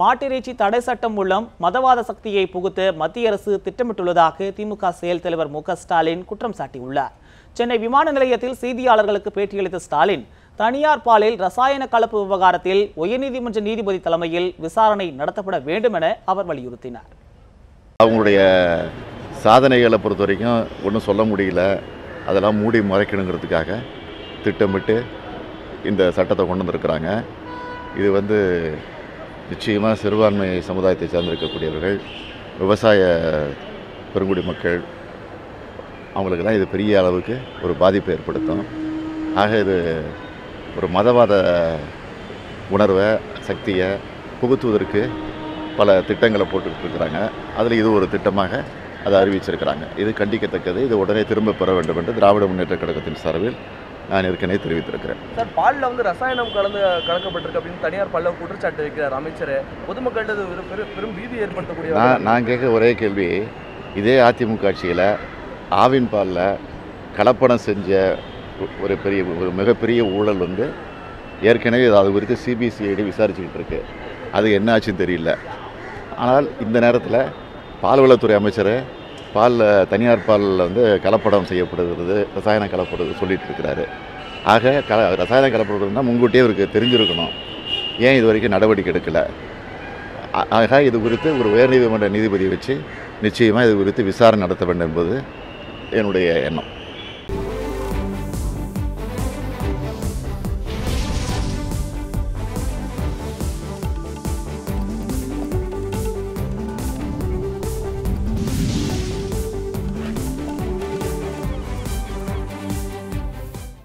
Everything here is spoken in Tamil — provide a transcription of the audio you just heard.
மாட்டிறைச்சி தடை சட்டம் மூலம் மதவாத சக்தியை புகுத்த மத்திய அரசு திட்டமிட்டுள்ளதாக திமுக செயல் தலைவர் மு ஸ்டாலின் குற்றம் சாட்டியுள்ளார். சென்னை விமான நிலையத்தில் செய்தியாளர்களுக்கு பேட்டியளித்த ஸ்டாலின் தனியார் பாலில் ரசாயன கலப்பு விவகாரத்தில் உயர்நீதிமன்ற நீதிபதி தலைமையில் விசாரணை நடத்தப்பட வேண்டும் என அவர் வலியுறுத்தினார். அவங்களுடைய சாதனைகளை பொறுத்த வரைக்கும் ஒன்றும் சொல்ல முடியல. அதெல்லாம் மூடி மறைக்கணுங்கிறதுக்காக திட்டமிட்டு இந்த சட்டத்தை கொண்டு வந்திருக்கிறாங்க. இது வந்து நிச்சயமாக சிறுபான்மை சமுதாயத்தை சார்ந்திருக்கக்கூடியவர்கள் விவசாய பெருங்குடி மக்கள் அவங்களுக்கெல்லாம் இது பெரிய அளவுக்கு ஒரு பாதிப்பை ஏற்படுத்தும். ஆக இது ஒரு மதவாத உணர்வை சக்தியை புகுத்துவதற்கு பல திட்டங்களை போட்டுக்கிட்டு இருக்கிறாங்க அதில் இது ஒரு திட்டமாக அதை அறிவிச்சிருக்கிறாங்க. இது கண்டிக்கத்தக்கது. இது உடனே திரும்ப பெற வேண்டும் என்று திராவிட முன்னேற்ற கழகத்தின் சார்பில் நான் ஏற்கனவே தெரிவித்திருக்கிறேன். சார் பாலில் வந்து ரசாயனம் கலந்து கலக்கப்பட்டிருக்கு அப்படின்னு தனியார் பாலில் குற்றச்சாட்டு வைக்கிறார் அமைச்சர். பெரும் பெரும் பீதி ஏற்படுத்தக்கூடிய நான் நான் கேட்க ஒரே கேள்வி இதே அதிமுக ஆட்சியில் ஆவின் பாலில் கலப்படம் செஞ்ச ஒரு பெரிய ஒரு மிகப்பெரிய ஊழல் வந்து ஏற்கனவே அது குறித்து சிபிசிஐடி விசாரிச்சுக்கிட்டு இருக்கு அது என்ன ஆச்சுன்னு தெரியல. ஆனால் இந்த நேரத்தில் பால்வளத்துறை அமைச்சர் பாலில் தனியார் பாலில் வந்து கலப்படம் செய்யப்படுகிறது ரசாயனம் கலப்படுறது சொல்லிட்டு இருக்கிறாரு. ஆக க ரசாயனம் கலப்படுறதுன்னா முன்கூட்டியே இவருக்கு தெரிஞ்சிருக்கணும். ஏன் இது வரைக்கும் நடவடிக்கை எடுக்கலை? ஆக இது குறித்து ஒரு உயர்நீதிமன்ற நீதிபதி வச்சு நிச்சயமாக இது குறித்து விசாரணை நடத்த வேண்டும் என்பது என்னுடைய எண்ணம்.